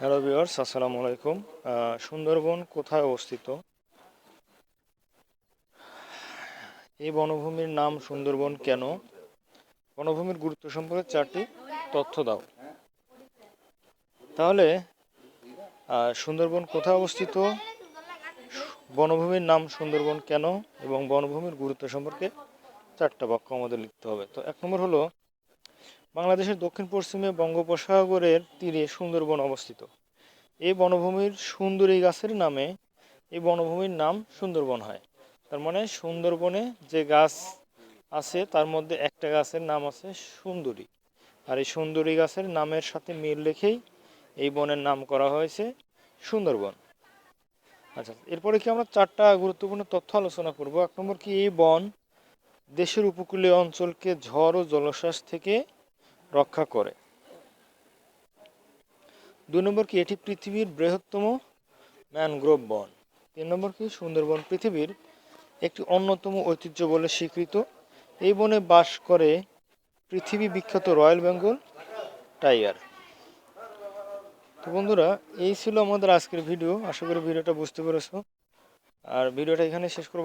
Hello viewers আসসালামু আলাইকুম সুন্দরবন কোথায় অবস্থিত? এই বনভূমির নাম সুন্দরবন কেন? বনভূমির গুরুত্ব সম্পর্কে চারটি তথ্য দাও। তাহলে সুন্দরবন কোথায় অবস্থিত? বনভূমির নাম সুন্দরবন কেন? এবং বনভূমির গুরুত্ব সম্পর্কে চারটা বাক্য আমাদের লিখতে হবে। তো এক নম্বর হলো বাংলাদেশের দক্ষিণ পশ্চিমে বঙ্গোপসাগরের তীরে সুন্দরবন অবস্থিত। এই বনভূমির সুন্দরী গাছের নামে এই বনভূমির নাম সুন্দরবন হয়। তার মানে সুন্দরবনে যে গাছ আছে, তার মধ্যে একটা গাছের নাম আছে সুন্দরী। আর এই সুন্দরী গাছের নামের সাথে মিল রেখেই এই বনের নাম করা হয়েছে সুন্দরবন। আচ্ছা এরপরে কি আমরা চারটা গুরুত্বপূর্ণ তথ্য আলোচনা করব? এক নম্বর কি এই বন দেশের উপকূলীয় অঞ্চলকে ঝড় ও জলোচ্ছ্বাস থেকে রক্ষা করে। দুই নম্বর কি? এটি পৃথিবীর বৃহত্তম ম্যানগ্রোভ বন। তিন নম্বর কি? সুন্দরবন পৃথিবীর একটি অন্যতম ঐতিহ্য বলে স্বীকৃত। এই বনে বাস করে পৃথিবী বিখ্যাত রয়্যাল বেঙ্গল টাইগার। তো বন্ধুরা, এই ছিল আমাদের আজকের ভিডিও। আশা করি ভিডিওটা বুঝতে পেরেছ। আর ভিডিওটা এখানে শেষ করব।